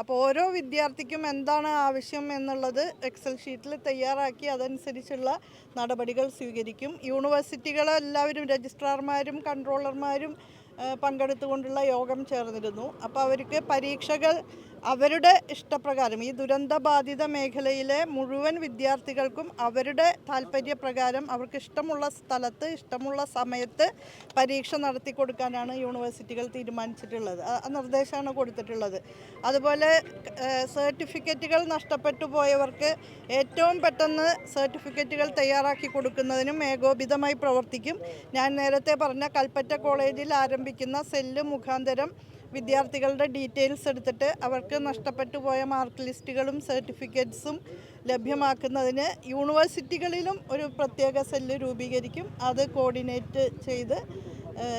അപ്പോൾ ഓരോ വിദ്യാർത്ഥിക്കും എന്താണ് ആവശ്യം എന്നുള്ളത് എക്സൽ ഷീറ്റിൽ തയ്യാറാക്കി അതനുസരിച്ചുള്ള നടപടികൾ സ്വീകരിക്കും. യൂണിവേഴ്സിറ്റികൾ എല്ലാവരും രജിസ്ട്രാർമാരും കൺട്രോളർമാരും പങ്കെടുത്തുകൊണ്ടുള്ള യോഗം ചേർന്നിരുന്നു. അപ്പോൾ അവർക്ക് പരീക്ഷകൾ അവരുടെ ഇഷ്ടപ്രകാരം ഈ ദുരന്തബാധിത മേഖലയിലെ മുഴുവൻ വിദ്യാർത്ഥികൾക്കും അവരുടെ താല്പര്യപ്രകാരം അവർക്ക് ഇഷ്ടമുള്ള സ്ഥലത്ത് ഇഷ്ടമുള്ള സമയത്ത് പരീക്ഷ നടത്തി കൊടുക്കാനാണ് യൂണിവേഴ്സിറ്റികൾ തീരുമാനിച്ചിട്ടുള്ളത്. ആ നിർദ്ദേശമാണ് കൊടുത്തിട്ടുള്ളത്. അതുപോലെ സർട്ടിഫിക്കറ്റുകൾ നഷ്ടപ്പെട്ടു പോയവർക്ക് ഏറ്റവും പെട്ടെന്ന് സർട്ടിഫിക്കറ്റുകൾ തയ്യാറാക്കി കൊടുക്കുന്നതിനും ഏകോപിതമായി പ്രവർത്തിക്കും. ഞാൻ നേരത്തെ പറഞ്ഞ കൽപ്പറ്റ കോളേജിൽ ആരംഭിക്കുന്ന സെല്ല് മുഖാന്തരം വിദ്യാർത്ഥികളുടെ ഡീറ്റെയിൽസ് എടുത്തിട്ട് അവർക്ക് നഷ്ടപ്പെട്ടു പോയ മാർക്ക് ലിസ്റ്റുകളും സർട്ടിഫിക്കറ്റ്സും ലഭ്യമാക്കുന്നതിന് യൂണിവേഴ്സിറ്റികളിലും ഒരു പ്രത്യേക സെല്ല് രൂപീകരിക്കും. അത് കോർഡിനേറ്റ് ചെയ്ത്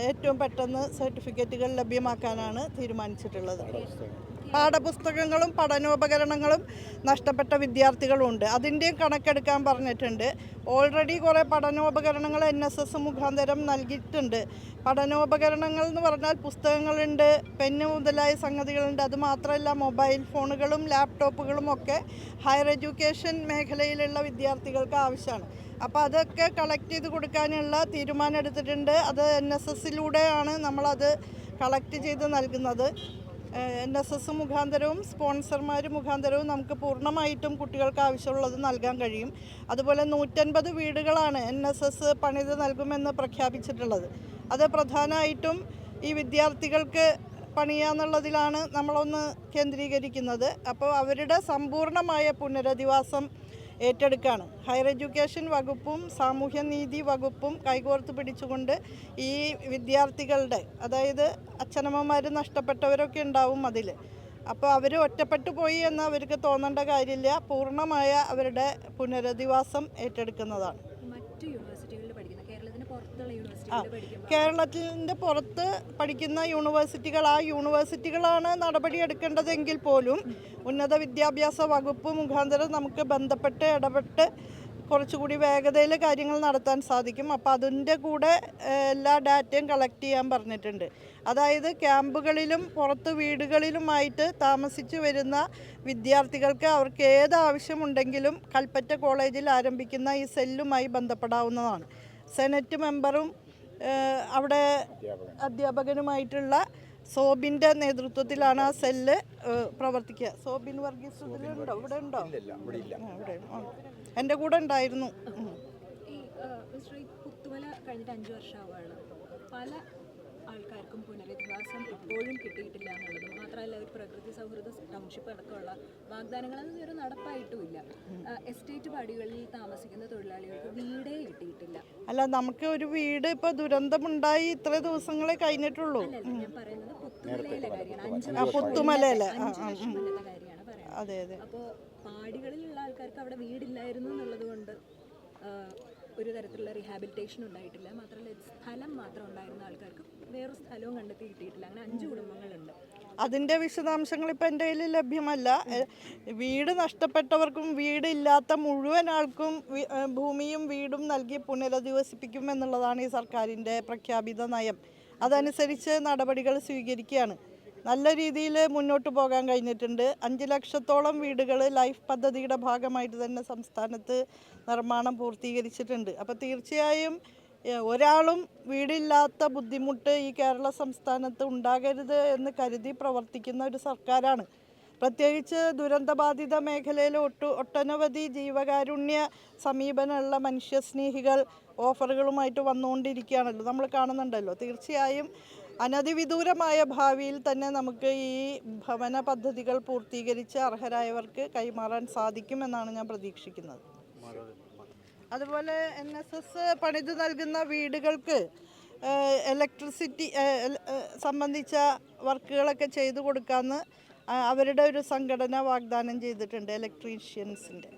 ഏറ്റവും പെട്ടെന്ന് സർട്ടിഫിക്കറ്റുകൾ ലഭ്യമാക്കാനാണ് തീരുമാനിച്ചിട്ടുള്ളത്. പാഠപുസ്തകങ്ങളും പഠനോപകരണങ്ങളും നഷ്ടപ്പെട്ട വിദ്യാർത്ഥികളുണ്ട്. അതിന്റെയും കണക്കെടുക്കാൻ പറഞ്ഞിട്ടുണ്ട്. ഓൾറെഡി കുറേ പഠനോപകരണങ്ങൾ എൻ എസ് എസ് മുഖാന്തരം നൽകിയിട്ടുണ്ട്. പഠനോപകരണങ്ങൾ എന്ന് പറഞ്ഞാൽ പുസ്തകങ്ങളുണ്ട് പെന്ന് മുതലായ സംഗതികളുണ്ട്. അതുമാത്രമല്ല മൊബൈൽ ഫോണുകളും ലാപ്ടോപ്പുകളും ഒക്കെ ഹയർ എഡ്യൂക്കേഷൻ മേഖലയിലുള്ള വിദ്യാർത്ഥികൾക്ക് ആവശ്യമാണ്. അപ്പോൾ അതൊക്കെ കളക്ട് ചെയ്ത് കൊടുക്കാനുള്ള തീരുമാനം എടുത്തിട്ടുണ്ട്. അത് എൻ എസ് എസിലൂടെയാണ് നമ്മളത് കളക്ട് ചെയ്ത് നൽകുന്നത്. എൻ എസ് എസ് മുഖാന്തരവും സ്പോൺസർമാർ മുഖാന്തരവും നമുക്ക് പൂർണമായിട്ടും കുട്ടികൾക്ക് ആവശ്യമുള്ളത് നൽകാൻ കഴിയും. അതുപോലെ നൂറ്റൻപത് വീടുകളാണ് എൻ എസ് എസ് പണിത് നൽകുമെന്ന് പ്രഖ്യാപിച്ചിട്ടുള്ളത്. അത് പ്രധാനമായിട്ടും ഈ വിദ്യാർത്ഥികൾക്ക് പണിയാന്നുള്ളതിലാണ് നമ്മളൊന്ന് കേന്ദ്രീകരിക്കുന്നത്. അപ്പോൾ അവരുടെ സമ്പൂർണമായ പുനരധിവാസം ഏറ്റെടുക്കുകയാണ്. ഹയർ എഡ്യൂക്കേഷൻ വകുപ്പും സാമൂഹ്യനീതി വകുപ്പും കൈകോർത്ത് പിടിച്ചുകൊണ്ട് ഈ വിദ്യാർത്ഥികളുടെ അതായത് അച്ഛനമ്മമാർ നഷ്ടപ്പെട്ടവരൊക്കെ ഉണ്ടാവും അതിൽ. അപ്പോൾ അവർ ഒറ്റപ്പെട്ടു പോയി എന്ന് അവർക്ക് തോന്നേണ്ട കാര്യമില്ല. പൂർണമായ അവരുടെ പുനരധിവാസം ഏറ്റെടുക്കുന്നതാണ്. മറ്റു കേരളത്തിന്റെ പുറത്ത് പഠിക്കുന്ന യൂണിവേഴ്സിറ്റികൾ ആ യൂണിവേഴ്സിറ്റികളാണ് നടപടി എടുക്കേണ്ടതെങ്കിൽ പോലും ഉന്നത വിദ്യാഭ്യാസ വകുപ്പ് മുഖാന്തരം നമുക്ക് ബന്ധപ്പെട്ട് ഇടപെട്ട് കുറച്ചുകൂടി വേഗതയിൽ കാര്യങ്ങൾ നടത്താൻ സാധിക്കും. അപ്പോൾ അതിന്റെ കൂടെ എല്ലാ ഡാറ്റയും കളക്ട് ചെയ്യാൻ പറഞ്ഞിട്ടുണ്ട്. അതായത് ക്യാമ്പുകളിലും പുറത്ത് വീടുകളിലുമായിട്ട് താമസിച്ചു വരുന്ന വിദ്യാർത്ഥികൾക്ക് അവർക്ക് ഏത് ആവശ്യമുണ്ടെങ്കിലും കൽപ്പറ്റ കോളേജിൽ ആരംഭിക്കുന്ന ഈ സെല്ലുമായി ബന്ധപ്പെടാവുന്നതാണ്. സെനറ്റ് മെമ്പറും അവിടെ അധ്യാപകനുമായിട്ടുള്ള സോബിന്റെ നേതൃത്വത്തിലാണ് ആ സെല്ല് പ്രവർത്തിക്കുക. സോബിൻ വർഗീസ് ഇതിലുണ്ടോ? ഇവിടെ ഉണ്ടോ ആ, ഇവിടെ. എന്റെ കൂടെ ഉണ്ടായിരുന്നു. പല ആൾക്കാർക്കും പുനരധിവാസം ഇപ്പോഴും കിട്ടിയിട്ടില്ല എന്നുള്ളതും മാത്രമല്ല ഒരു പ്രകൃതി സൗഹൃദ ടൗൺഷിപ്പ് അടക്കമുള്ള വാഗ്ദാനങ്ങളൊന്നും ഇതുവരെ നടപ്പായിട്ടുമില്ല. എസ്റ്റേറ്റ് പാടികളിൽ താമസിക്കുന്ന തൊഴിലാളികൾക്ക് വീടേ കിട്ടിയിട്ടില്ല. അല്ല നമുക്ക് ഒരു വീട് ഇപ്പൊ ദുരന്തമുണ്ടായി ഇത്ര ദിവസങ്ങളെ കഴിഞ്ഞിട്ടുള്ളൂ. ഞാൻ പറയുന്നത് പുത്തുമലയിലെ കാര്യമാണ്. അഞ്ച് ആ, വർഷം പുത്തുമലയിലെ, അഞ്ച് വർഷം മുന്നത്തെ കാര്യമാണ് പറയുന്നത്. അതെ അതെ. അപ്പോൾ പാടികളിലുള്ള ആൾക്കാർക്ക് അവിടെ വീടില്ലായിരുന്നു എന്നുള്ളത് തരത്തിലുള്ള റീഹാബിലിറ്റേഷൻ ഉണ്ടായിട്ടില്ല. മാത്രമല്ല സ്ഥലം മാത്രം ഉണ്ടായിരുന്ന ആൾക്കാർക്ക് വേറൊരു സ്ഥലവും കണ്ടെത്തി കിട്ടിയിട്ടില്ല. അങ്ങനെ അഞ്ച് കുടുംബങ്ങളുണ്ട്. അതിന്റെ വിശദാംശങ്ങൾ ഇപ്പം എന്റെ കയ്യിൽ ലഭ്യമല്ല. വീട് നഷ്ടപ്പെട്ടവർക്കും വീടില്ലാത്ത മുഴുവൻ ആൾക്കും ഭൂമിയും വീടും നൽകി പുനരധിവസിപ്പിക്കും എന്നുള്ളതാണ് ഈ സർക്കാരിന്റെ പ്രഖ്യാപിത നയം. അതനുസരിച്ച് നടപടികൾ സ്വീകരിക്കുകയാണ്. നല്ല രീതിയിൽ മുന്നോട്ട് പോകാൻ കഴിഞ്ഞിട്ടുണ്ട്. അഞ്ച് ലക്ഷത്തോളം വീടുകൾ ലൈഫ് പദ്ധതിയുടെ ഭാഗമായിട്ട് തന്നെ സംസ്ഥാനത്ത് നിർമ്മാണം പൂർത്തീകരിച്ചിട്ടുണ്ട്. അപ്പോൾ തീർച്ചയായും ഒരാളും വീടില്ലാത്ത ബുദ്ധിമുട്ട് ഈ കേരള സംസ്ഥാനത്ത് ഉണ്ടാകരുത് എന്ന് കരുതി പ്രവർത്തിക്കുന്ന ഒരു സർക്കാരാണ്. പ്രത്യേകിച്ച് ദുരന്തബാധിത മേഖലയിൽ ഒട്ടു ഒട്ടനവധി ജീവകാരുണ്യ സമീപനമുള്ള മനുഷ്യസ്നേഹികൾ ഓഫറുകളുമായിട്ട് വന്നുകൊണ്ടിരിക്കുകയാണല്ലോ. നമ്മൾ കാണുന്നുണ്ടല്ലോ. തീർച്ചയായും അനധിവിദൂരമായ ഭാവിയിൽ തന്നെ നമുക്ക് ഈ ഭവന പദ്ധതികൾ പൂർത്തീകരിച്ച് അർഹരായവർക്ക് കൈമാറാൻ സാധിക്കുമെന്നാണ് ഞാൻ പ്രതീക്ഷിക്കുന്നത്. അതുപോലെ എൻ എസ് എസ് പണിത് നൽകുന്ന വീടുകൾക്ക് ഇലക്ട്രിസിറ്റി സംബന്ധിച്ച വർക്കുകളൊക്കെ ചെയ്തു കൊടുക്കാമെന്ന് അവരുടെ ഒരു സംഘടന വാഗ്ദാനം ചെയ്തിട്ടുണ്ട് ഇലക്ട്രീഷ്യൻസിന്റെ